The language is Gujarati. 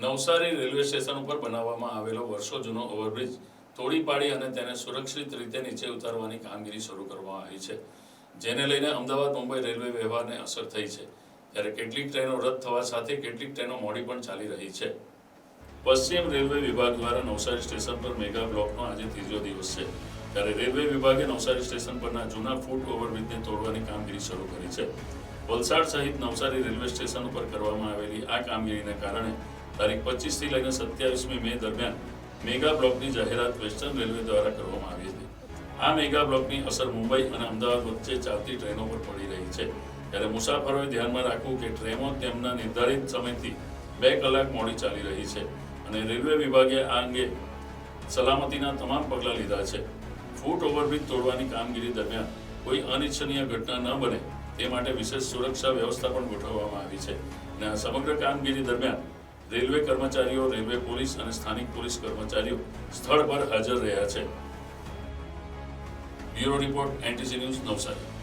નવસારી રેલવે સ્ટેશન ઉપર બનાવવામાં આવેલો વર્ષો જૂનો ઓવરબ્રિજ તોડી પાડી અને તેને સુરક્ષિત રીતે નીચે ઉતારવાની કામગીરી શરૂ કરવામાં આવી છે, જેને લઈને અમદાવાદ, મુંબઈ રેલવે વ્યવહારને અસર થઈ છે. ત્યારે કેટલીક ટ્રેનો રદ થવા સાથે કેટલીક ટ્રેનો મોડી પણ ચાલી રહી છે. પશ્ચિમ રેલવે વિભાગ દ્વારા નવસારી સ્ટેશન પર મેગા બ્લોકનો આજે ત્રીજો દિવસ છે. ત્યારે રેલવે વિભાગે નવસારી સ્ટેશન પરના જૂના ફૂટ ઓવરબ્રિજને તોડવાની કામગીરી શરૂ કરી છે. વલસાડ સહિત નવસારી રેલવે સ્ટેશન ઉપર કરવામાં આવેલી આ કામગીરીને કારણે તારીખ પચીસથી લઈને સત્યાવીસમી મે દરમિયાન મેગા બ્લોકની જાહેરાત વેસ્ટર્ન રેલવે દ્વારા કરવામાં આવી હતી. આ મેગા બ્લોકની અસર મુંબઈ અને અમદાવાદ વચ્ચે ચાલતી ટ્રેનો પર પડી રહી છે. ત્યારે મુસાફરોએ ધ્યાનમાં રાખવું કે ટ્રેનો તેમના નિર્ધારિત સમયથી બે કલાક મોડી ચાલી રહી છે અને રેલવે વિભાગે આ અંગે સલામતીના તમામ પગલાં લીધા છે. ફૂટ ઓવરબ્રિજ તોડવાની કામગીરી દરમિયાન કોઈ અનિચ્છનીય ઘટના ન બને તે માટે વિશેષ સુરક્ષા વ્યવસ્થા પણ ગોઠવવામાં આવી છે. અને આ સમગ્ર કામગીરી દરમિયાન રેલવે કર્મચારીઓ, રેલવે પોલીસ અને સ્થાનિક પોલીસ કર્મચારીઓ સ્થળ પર હાજર રહ્યા છે. Bureau report, NTC news Navsari.